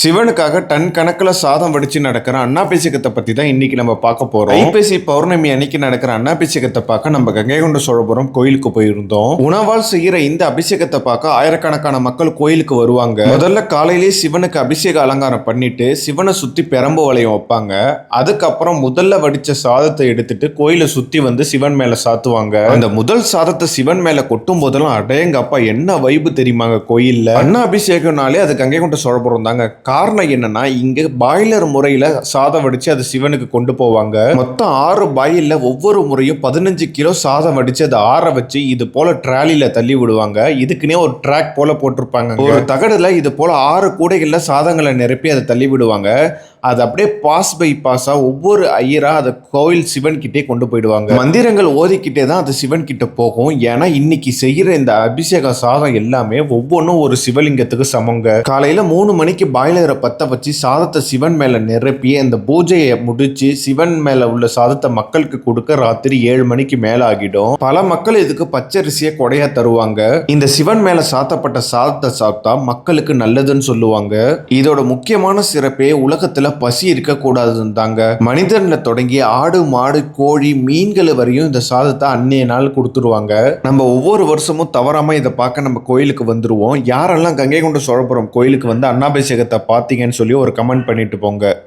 சிவனுக்காக ton கணக்கில் சாதம் வடிச்சு நடக்கிற அன்னாபிஷேகத்தை பற்றி தான் இன்னைக்கு நம்ம பார்க்க போகிறோம் ஐப்பசி பௌர்ணமி அன்னைக்கு நடக்கிற அன்னாபிஷேகத்தை பார்க்க நம்ம கங்கை கொண்ட சோழபுரம் கோயிலுக்கு போயிருந்தோம். உணவால் செய்கிற இந்த அபிஷேகத்தை பார்க்க ஆயிரக்கணக்கான மக்கள் கோயிலுக்கு வருவாங்க. முதல்ல காலையிலேயே சிவனுக்கு அபிஷேக அலங்காரம் பண்ணிட்டு சிவனை சுற்றி பெரம்பு வளையம் வைப்பாங்க. அதுக்கப்புறம் முதல்ல வடிச்ச சாதத்தை எடுத்துட்டு கோயிலை சுற்றி வந்து சிவன் மேலே சாத்துவாங்க. அந்த முதல் சாதத்தை சிவன் மேலே கொட்டும் போதெல்லாம் அடேங்கப்பா என்ன வைப்பு தெரியுமாங்க கோயிலில்? அண்ணா அபிஷேகம்னாலே அது கங்கை கொண்ட சோழபுரம் தாங்க. காரணம் என்னன்னா இங்க பாய்லர் முறையில சாதம் வடிச்சு அது சிவனுக்கு கொண்டு போவாங்க. மொத்தம் ஆறு பாயில்ல ஒவ்வொரு முறையும் பதினஞ்சு கிலோ சாதம் வடிச்சு அதை ஆற வச்சு இது போல ட்ராலில தள்ளி விடுவாங்க. இதுக்குன்னே ஒரு ட்ராக் போல போட்டிருப்பாங்க ஒரு தகடுல இது போல ஆறு கூடைகள்ல சாதங்களை நிரப்பி அதை தள்ளி விடுவாங்க. அது அப்படியே பாஸ் பை பாஸா ஒவ்வொரு ஐயரா அதை கோயில் சிவன் கிட்டே கொண்டு போயிடுவாங்க. மந்திரங்கள் ஓதிக்கிட்டே தான் அது சிவன் கிட்ட போகும். ஏன்னா இன்னைக்கு செய்யற இந்த அபிஷேக சாதம் எல்லாமே ஒவ்வொன்றும் ஒரு சிவலிங்கத்துக்கு சமங்க. காலையில மூணு மணிக்கு பாய்லரை பத்த வச்சு சாதத்தை சிவன் மேல நிரப்பி அந்த பூஜையை முடிச்சு சிவன் மேல உள்ள சாதத்தை மக்களுக்கு கொடுக்க ராத்திரி ஏழு மணிக்கு மேல ஆகிடும் பல மக்கள் இதுக்கு பச்சரிசியை கொடையா தருவாங்க. இந்த சிவன் மேல சாத்தப்பட்ட சாதத்தை சாப்பிட்டா மக்களுக்கு நல்லதுன்னு சொல்லுவாங்க. இதோட முக்கியமான சிறப்பே உலகத்துல பசி இருக்கக்கூடாதுன்னு தாங்க மனிதன்ல தொடங்கி ஆடு மாடு கோழி மீன்கள் வரையும் இந்த சாதத்தை அன்னைய நாள் கொடுத்துருவாங்க. நம்ம ஒவ்வொரு வருஷமும் தவறாம இதை பார்க்க நம்ம கோயிலுக்கு வந்துருவோம். யாரெல்லாம் கங்கை கொண்ட சோழபுரம் கோயிலுக்கு வந்து அன்னாபிஷேகத்தை பார்த்தீங்கன்னு சொல்லி ஒரு கமெண்ட் பண்ணிட்டு போங்க.